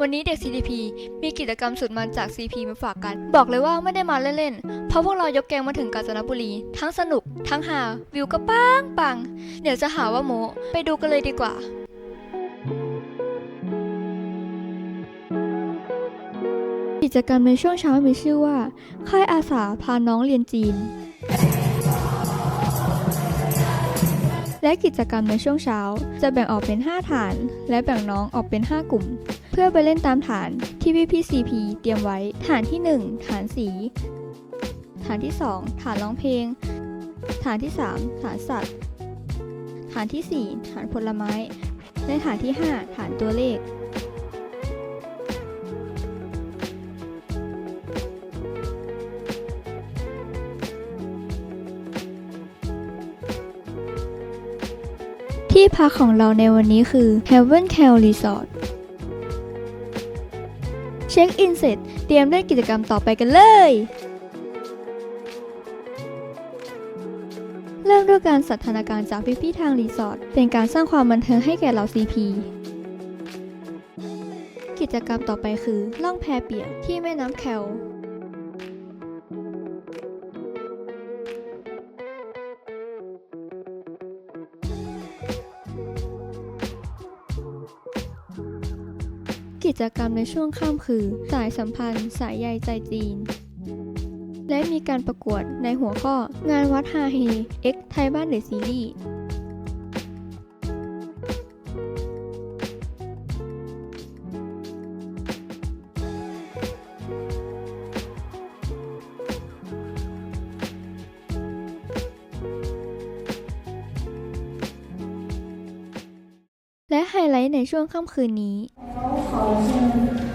วันนี้เด็ก CDP มีกิจกรรมสุดมันจาก CP มาฝากกัน บอกเลยว่าไม่ได้มาเล่นๆ เพราะพวกเรายกแกงมาถึงกาญจนบุรี ทั้งสนุก ทั้งหา วิวก็ปังปัง เดี๋ยวจะหาว่าโมไปดูกันเลยดีกว่ากิจกรรมในช่วงเช้ามีชื่อว่า ค่ายอาสาพาน้องเรียนจีน และกิจกรรมในช่วงเช้าจะแบ่งออกเป็น 5 ฐาน และแบ่งน้องออกเป็น 5 กลุ่ม เพื่อไปเล่นตามฐานที่พี่พี่ CP เตรียมไว้ ฐานที่ 1 ฐานสี ฐานที่ 2 ฐานร้องเพลง ฐานที่ 3 ฐานสัตว์ ฐานที่ 4 ฐานผลไม้ และฐานที่ 5 ฐานตัวเลขที่พักของเราในวันนี้คือ Heaven c a l Resort เช็คอินเสร็จ เตรียมเล่นกิจกรรมต่อไปกันเลย เริ่มด้วยการสัทนาการจากพี่ๆทางรีสอร์ทเป็นการสร้างความบันเทิงให้แก่เหล่า CP กิจกรรมต่อไปคือล่องแพเปียกที่แม่น้ำแคล กิจกรรมในช่วงค่ำคือ สายสัมพันธ์ สายใยใจจีน และมีการประกวดในหัวข้องานวัดฮาเฮ X ไทยบ้านเดอะซีรีส์และไฮไลท์ในช่วงค่ำคืนนี้ 好，现。